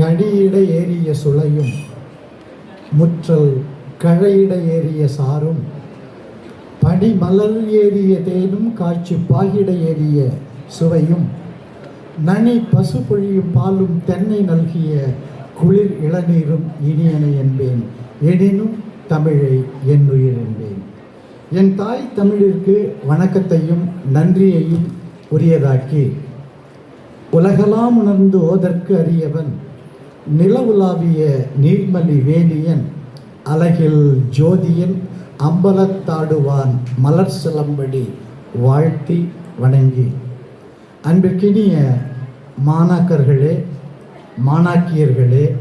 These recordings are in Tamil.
கடியிட ஏறிய சுளையும் முற்றல் கழையிட ஏறிய சாரும் பனி மலர் ஏறிய தேனும் காட்சி பாகிட ஏறிய சுவையும் நனி பசு பொழியும் பாலும் தென்னை நல்கிய குளிர் இளநீரும் இனியன என்பேன். எனினும் தமிழை என் உயிர் என்பேன். என் தாய் தமிழிற்கு வணக்கத்தையும் நன்றியையும் உரியதாக்கி உலகலாம் உணர்ந்து ஓதற்கு அறியவன் நிலவுலாவிய நீர்மலி வேலியன் அழகில் ஜோதியன் அம்பலத்தாடுவான் மலர் சிலம்படி வாழ்த்தி வணங்கி. அன்பிற்கினிய மாணாக்கர்களே மாணாக்கியர்களே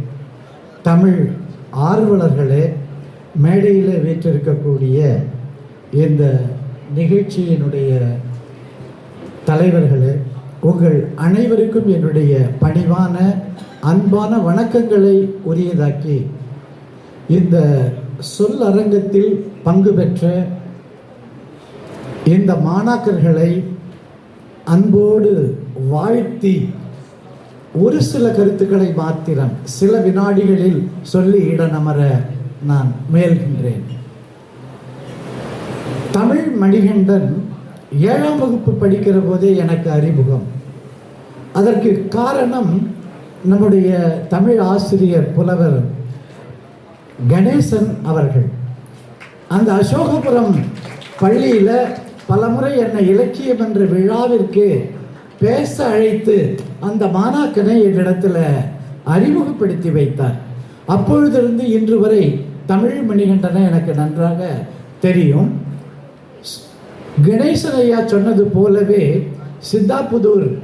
தமிழ் ஆர்வலர்களே மேடையில் வீற்றிருக்கக்கூடிய இந்த நிகழ்ச்சியினுடைய தலைவர்களே உங்கள் அனைவருக்கும் என்னுடைய பணிவான அன்பான வணக்கங்களை உரியதாக்கி இந்த சொல்லரங்கத்தில் பங்கு பெற்ற இந்த மாணாக்கர்களை அன்போடு வாழ்த்தி ஒரு சில கருத்துக்களை மாத்திரம் சில வினாடிகளில் சொல்லி இடனமர நான் முயல்கின்றேன். தமிழ் மணிகண்டன் ஏழாம் வகுப்பு படிக்கிற போதே எனக்கு அறிமுகம். அதற்கு காரணம் நம்முடைய தமிழ் ஆசிரியர் புலவர் கணேசன் அவர்கள். அந்த அசோகபுரம் பள்ளியில் பலமுறை என்னை இலக்கியம் என்ற விழாவிற்கு பேச அழைத்து அந்த மாணாக்கனை என்னிடத்தில் அறிமுகப்படுத்தி வைத்தார். அப்பொழுதிருந்து இன்று வரை தமிழ் மணிகண்டனை எனக்கு நன்றாக தெரியும். கணேசன் ஐயா சொன்னது போலவே சித்தாபுதூர்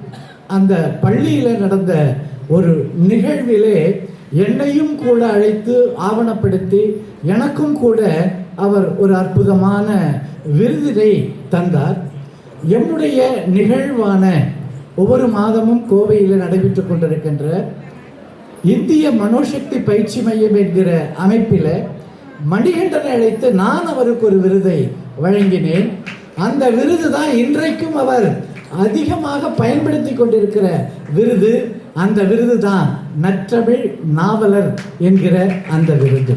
அந்த பள்ளியில் நடந்த ஒரு நிகழ்விலே என்னையும் கூட அழைத்து ஆவணப்படுத்தி எனக்கும் கூட அவர் ஒரு அற்புதமான விருதினை தந்தார். எம்முடைய நிகழ்வான ஒவ்வொரு மாதமும் கோவையில் நடைபெற்று கொண்டிருக்கின்ற இந்திய மனோசக்தி பயிற்சி மையம் என்கிற அமைப்பில் மணிகண்டனை அழைத்து நான் அவருக்கு ஒரு விருதை வழங்கினேன். அந்த விருது தான் இன்றைக்கும் அவர் அதிகமாக பயன்படுத்தி கொண்டிருக்கிற விருது. அந்த விருது தான் நற்றமிழ் நாவலர் என்கிற அந்த விருது.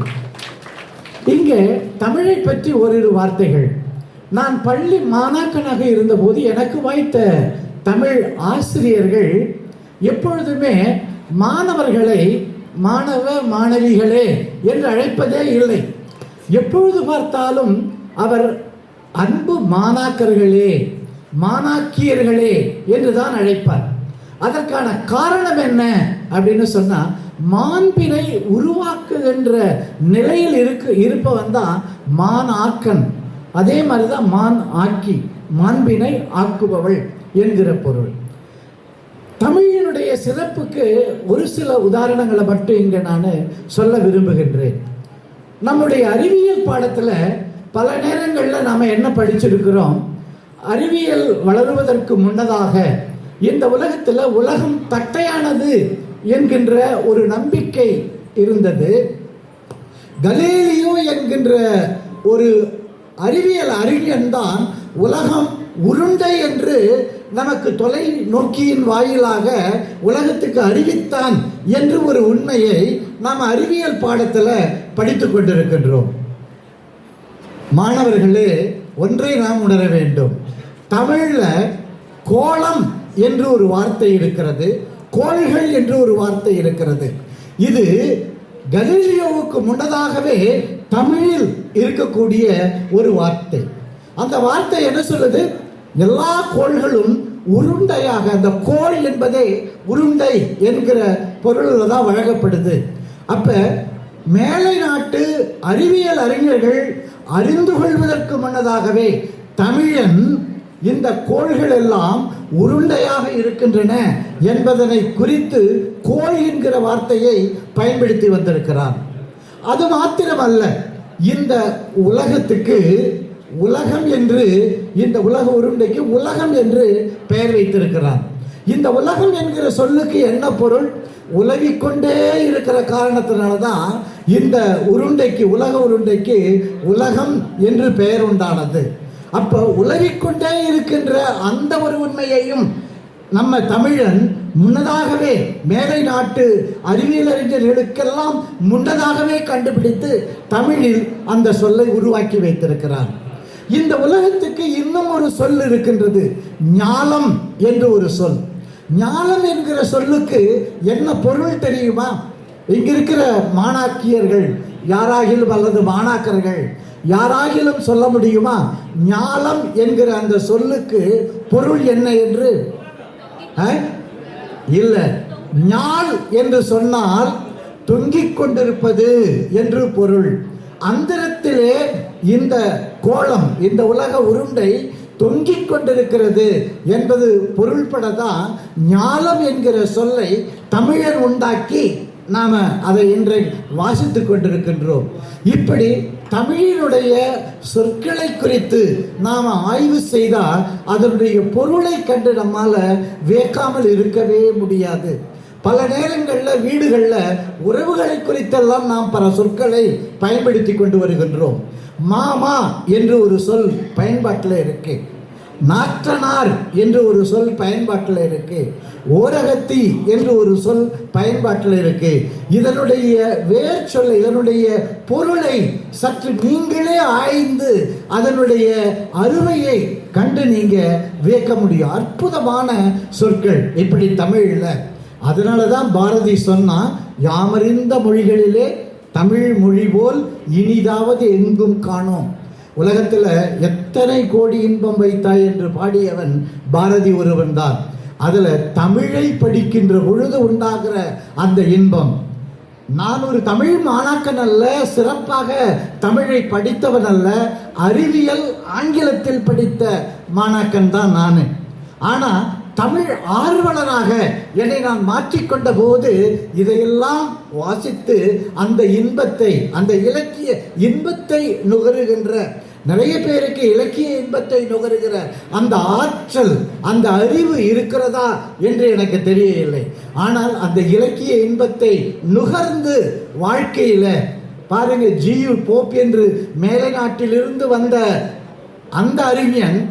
இங்கே தமிழை பற்றி ஓரிரு வார்த்தைகள். நான் பள்ளி மாணாக்கனாக இருந்தபோது எனக்கு வாய்த்த தமிழ் ஆசிரியர்கள் எப்பொழுதுமே மாணவர்களை மாணவ மாணவிகளே என்று அழைப்பதே இல்லை. எப்பொழுது பார்த்தாலும் அவர் அன்பு மாணாக்கர்களே மாணாக்கியர்களே என்று தான் அழைப்பார். அதற்கான காரணம் என்ன அப்படின்னு சொன்னா மாண்பினை உருவாக்குகின்ற நிலையில் இருக்கு இருப்பவன் தான் மான் ஆக்கன் அதே மாதிரிதான் மான் ஆக்கி மாண்பினை ஆக்குபவள் என்கிற பொருள். தமிழினுடைய சிறப்புக்கு ஒரு சில உதாரணங்களை மட்டும் இங்கே நான் சொல்ல விரும்புகின்றேன். நம்முடைய அறிவியல் பாடத்தில் பல நேரங்களில் நாம் என்ன படிச்சிருக்கிறோம்? அறிவியல் வளருவதற்கு முன்னதாக இந்த உலகத்தில் உலகம் தட்டையானது என்கின்ற ஒரு நம்பிக்கை இருந்தது. கலீலியோ என்கின்ற ஒரு அறிவியல் அறிஞன் தான் உலகம் உருண்டை என்று நமக்கு தொலை நோக்கியின் வாயிலாக உலகத்துக்கு அறிவித்தான் என்று ஒரு உண்மையை நாம் அறிவியல் பாடத்தில் படித்து கொண்டிருக்கின்றோம். மாணவர்களே ஒன்றை நாம் உணர வேண்டும். தமிழில் கோலம் என்று ஒரு வார்த்தை இருக்கிறது கோள்கள் என்று ஒரு வார்த்தை இருக்கிறது. இது கலீலியோவுக்கு முன்னதாகவே தமிழில் இருக்கக்கூடிய ஒரு வார்த்தை. அந்த வார்த்தை என்ன சொல்லுது? எல்லா கோள்களும் உருண்டையாக அந்த கோள் என்பதே உருண்டை என்கிற பொருளில் தான் வழங்கப்படுது. அப்ப மேலை நாட்டு அறிவியல் அறிஞர்கள் அறிந்து கொள்வதற்கு முன்னதாகவே தமிழன் இந்த கோள்கள் எல்லாம் உருண்டையாக இருக்கின்றன என்பதனை குறித்து கோள் என்கிற வார்த்தையை பயன்படுத்தி வந்திருக்கிறார். அது மாத்திரமல்ல இந்த உலகத்துக்கு உலகம் என்று இந்த உலக உருண்டைக்கு உலகம் என்று பெயர் வைத்திருக்கிறார். இந்த உலகம் என்கிற சொல்லுக்கு என்ன பொருள்? உலகிக்கொண்டே இருக்கிற காரணத்தினால தான் இந்த உருண்டைக்கு உலக உருண்டைக்கு உலகம் என்று பெயர் உண்டானது. அப்போ உலகிக்கொண்டே இருக்கின்ற அந்த ஒரு உண்மையையும் நம்ம தமிழன் முன்னதாகவே மேலை நாட்டு அறிவியல் அறிஞர்களுக்கெல்லாம் முன்னதாகவே கண்டுபிடித்து தமிழில் அந்த சொல்லை உருவாக்கி வைத்திருக்கிறார். இந்த உலகத்துக்கு இன்னும் ஒரு சொல் இருக்கின்றது ஞாலம் என்று ஒரு சொல். ஞாலம் என்கிற சொல்லுக்கு என்ன பொருள் தெரியுமா? இங்கிருக்கிற மாணாக்கியர்கள் யாராகிலும் அல்லது மாணாக்கர்கள் யாராகிலும் சொல்ல முடியுமா? ஞாலம் என்கிற அந்த சொல்லுக்கு பொருள் என்ன என்று? அஹ்? இல்ல. ஞால் என்று சொன்னால் தொங்கிக் கொண்டிருப்பது என்று பொருள். அந்தரத்திலே இந்த கோலம் இந்த உலக உருண்டை தொங்கிக் கொண்டிருக்கிறது என்பது பொருள்படதான் ஞாலம் என்கிற சொல்லை தமிழர் உண்டாக்கி நாம் அதை இன்றை வாசித்துக் கொண்டிருக்கின்றோம். இப்படி தமிழினுடைய சொற்களை குறித்து நாம் ஆய்வு செய்தால் அதனுடைய பொருளை கண்டு நம்மால் வியக்காமல் இருக்கவே முடியாது. பல நேரங்களில் வீடுகளில் உறவுகளை குறித்தெல்லாம் நாம் பல சொற்களை பயன்படுத்தி கொண்டு வருகின்றோம். மாமா என்று ஒரு சொல் பயன்பாட்டில் இருக்குது நாற்றனார் என்று ஒரு சொல் பயன்பாட்டில் இருக்கு. ஓரகத்தி என்று ஒரு சொல் பயன்பாட்டில் இருக்கு. இதனுடைய வேர் சொல் இதனுடைய பொருளை சற்று நீங்களே ஆய்ந்து அதனுடைய அருமையை கண்டு நீங்க வியக்க முடியும். அற்புதமான சொற்கள் இப்படி தமிழில். அதனால தான் பாரதி சொன்னா யாமறிந்த மொழிகளிலே தமிழ் மொழி போல் இனிதாவது எங்கும் காணோம். உலகத்தில் எத்தனை கோடி இன்பம் வைத்தாய் என்று பாடியவன் பாரதி ஒருவன் தான். அதில் தமிழை படிக்கின்ற பொழுது உண்டாகிற அந்த இன்பம். நான் ஒரு தமிழ் மாணாக்கன் அல்ல சிறப்பாக தமிழை படித்தவன் அல்ல அறிவியல் ஆங்கிலத்தில் படித்த மாணாக்கன் தான் நான். ஆனால் தமிழ் ஆர்வலராக என்னை நான் மாற்றிக்கொண்ட போது இதையெல்லாம் வாசித்து அந்த இன்பத்தை அந்த இலக்கிய இன்பத்தை நுகருகின்ற நிறைய பேருக்கு இலக்கிய இன்பத்தை நுகருகிற அந்த ஆற்றல் அந்த அறிவு இருக்கிறதா என்று எனக்கு தெரியவில்லை. ஆனால் அந்த இலக்கிய இன்பத்தை நுகர்ந்து வாழ்க்கையில் பாருங்க ஜியு போப் என்று மேலை நாட்டிலிருந்து வந்த அந்த அறிஞன்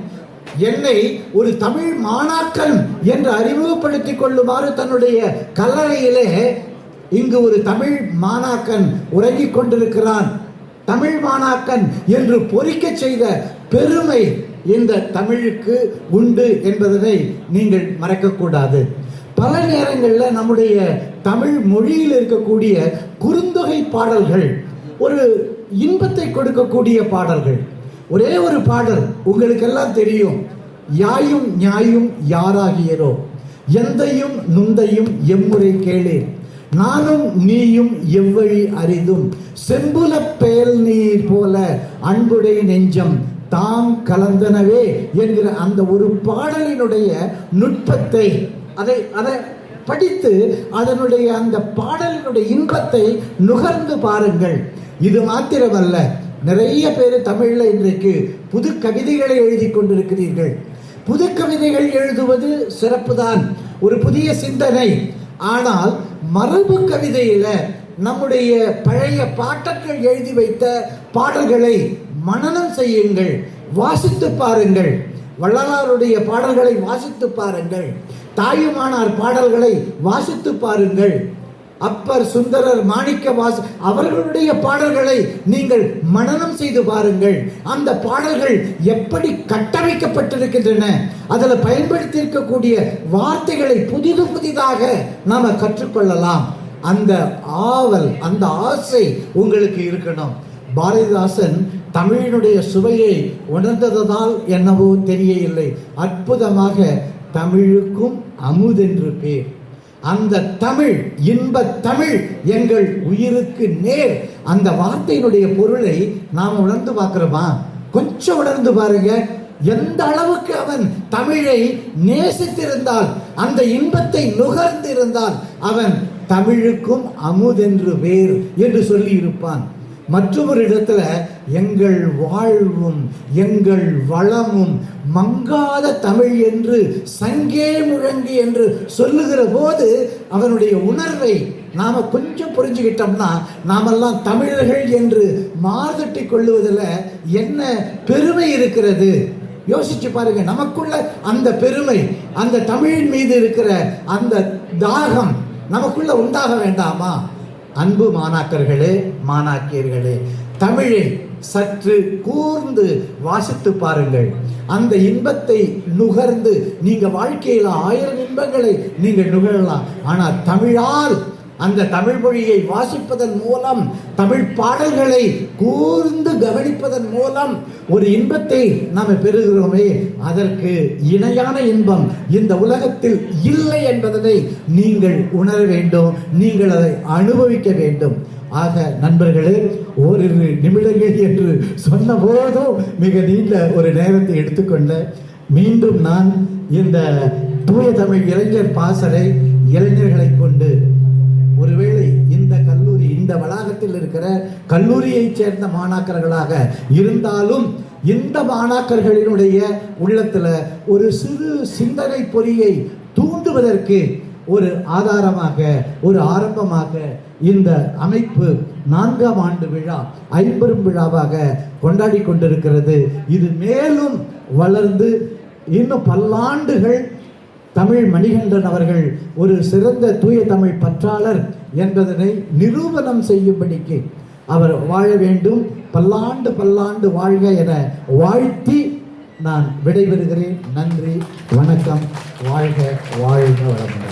என்னை ஒரு தமிழ் மாணாக்கன் என்று அறிமுகப்படுத்திக் கொள்ளுமாறு தன்னுடைய கல்லறையிலே இங்கு ஒரு தமிழ் மாணாக்கன் உறங்கிக் கொண்டிருக்கிறான். தமிழ் மாணாக்கன் என்று பொறிக்க செய்த பெருமை இந்த தமிழுக்கு உண்டு என்பதனை நீங்கள் மறக்கக்கூடாது. பல நேரங்களில் நம்முடைய தமிழ் மொழியில் இருக்கக்கூடிய குறுந்தொகை பாடல்கள் ஒரு இன்பத்தை கொடுக்கக்கூடிய பாடல்கள் ஒரே ஒரு பாடல் உங்களுக்கெல்லாம் தெரியும். யாயும் நியாயும் யாராகியரோ? எந்தையும் நுந்தையும் எம்முறை கேளேன். நானும் நீயும் எவ்வழி அறிந்தும் செம்புல பேல் நீர் போல அன்புடைய நெஞ்சம் தாம் கலந்தனவே என்கிற அந்த ஒரு பாடலினுடைய நுட்பத்தை அதை அதை படித்து அதனுடைய அந்த பாடலினுடைய இன்பத்தை நுகர்ந்து பாருங்கள். இது மாத்திரமல்ல நிறைய பேர் தமிழில் இன்றைக்கு புது கவிதைகளை எழுதி கொண்டிருக்கிறீர்கள். புது கவிதைகள் எழுதுவது சிறப்புதான். ஒரு புதிய சிந்தனை ஆனால் மரபு கவிதையில் நம்முடைய பழைய பாட்டர்கள் எழுதி வைத்த பாடல்களை மனநம் செய்யுங்கள் வாசித்து பாருங்கள். வள்ளலாருடைய பாடல்களை வாசித்து பாருங்கள். தாயுமானார் பாடல்களை வாசித்து பாருங்கள். அப்பர் சுந்தரர் மாணிக்க வாச அவர்களுடைய பாடல்களை நீங்கள் மனனம் செய்து பாருங்கள். அந்த பாடல்கள் எப்படி கட்டமைக்கப்பட்டிருக்கின்றன அதில் பயன்படுத்தி இருக்கக்கூடிய வார்த்தைகளை புதிது புதிதாக நாம கற்றுக்கொள்ளலாம். அந்த ஆவல் அந்த ஆசை உங்களுக்கு இருக்கணும். பாரதிதாசன் தமிழினுடைய சுவையை உணர்ந்ததால் என்னவோ தெரியவில்லை. அற்புதமாக தமிழுக்கும் அமுதென்று பேர். அந்த தமிழ் இன்ப தமிழ் எங்கள் உயிருக்கு நேர். அந்த வார்த்தையினுடைய பொருளை நாம் உணர்ந்து பார்க்கிறோமா? கொஞ்சம் உணர்ந்து பாருங்க. எந்த அளவுக்கு அவன் தமிழை நேசித்திருந்தால் அந்த இன்பத்தை நுகர்ந்து இருந்தால் அவன் தமிழுக்கும் அமுதென்று வேறு என்று சொல்லி இருப்பான் மற்றொரு இடத்துல எங்கள் வாழ்வும் எங்கள் வளமும் மங்காத தமிழ் என்று சங்கே முழங்கு என்று சொல்லுகிற போது அவனுடைய உணர்வை நாம கொஞ்சம் புரிஞ்சுக்கிட்டோம்னா நாமெல்லாம் தமிழர்கள் என்று மாறுதட்டி கொள்ளுவதில் என்ன பெருமை இருக்கிறது? யோசிச்சு பாருங்க நமக்குள்ள அந்த பெருமை அந்த தமிழின் மீது இருக்கிற அந்த தாகம் நமக்குள்ள உண்டாக வேண்டாமா? அன்பு மாணாக்கர்களே மாணாக்கியர்களே தமிழை சற்று கூர்ந்து வாசித்து பாருங்கள். அந்த இன்பத்தை நுகர்ந்து நீங்க வாழ்க்கையில் ஆயிரம் இன்பங்களை நீங்கள் நுகரலாம். ஆனால் தமிழால் அந்த தமிழ் மொழியை வாசிப்பதன் மூலம் தமிழ் பாடல்களை கூர்ந்து கவனிப்பதன் மூலம் ஒரு இன்பத்தை நாம் பெறுகிறோமே. அதற்கு இணையான இன்பம் இந்த உலகத்தில் இல்லை என்பதனை நீங்கள் உணர வேண்டும் நீங்கள் அதை அனுபவிக்க வேண்டும். ஆக நண்பர்களே ஓரிரு நிமிடங்கள் என்று சொன்ன போதும் மிக நீண்ட ஒரு நேரத்தை எடுத்துக்கொள்ள மீண்டும் நான் இந்த தூய தமிழ் இளைஞர் பாசறை இளைஞர்களை கொண்டு ஒருவேளை இந்த கல்லூரி இந்த வளாகத்தில் இருக்கிற கல்லூரியைச் சேர்ந்த மாணாக்கர்களாக இருந்தாலும் இந்த மாணாக்கர்களினுடைய உள்ளத்துல ஒரு சிறு சிந்தனை பொறியை தூண்டுவதற்கு ஒரு ஆதாரமாக ஒரு ஆரம்பமாக இந்த அமைப்பு நான்காம் ஆண்டு விழா ஐம்பெரும் விழாவாக கொண்டாடி கொண்டிருக்கிறது. இது மேலும் வளர்ந்து இன்னும் பல்லாண்டுகள் தமிழ் மணிகண்டன் அவர்கள் ஒரு சிறந்த தூய தமிழ் பற்றாளர் என்பதனை நிரூபணம் செய்யும்படிக்கு அவர் வாழ வேண்டும். பல்லாண்டு பல்லாண்டு வாழ்க என வாழ்த்தி நான் விடைபெறுகிறேன். நன்றி வணக்கம் வாழ்க வாழ்க வளமுடன்.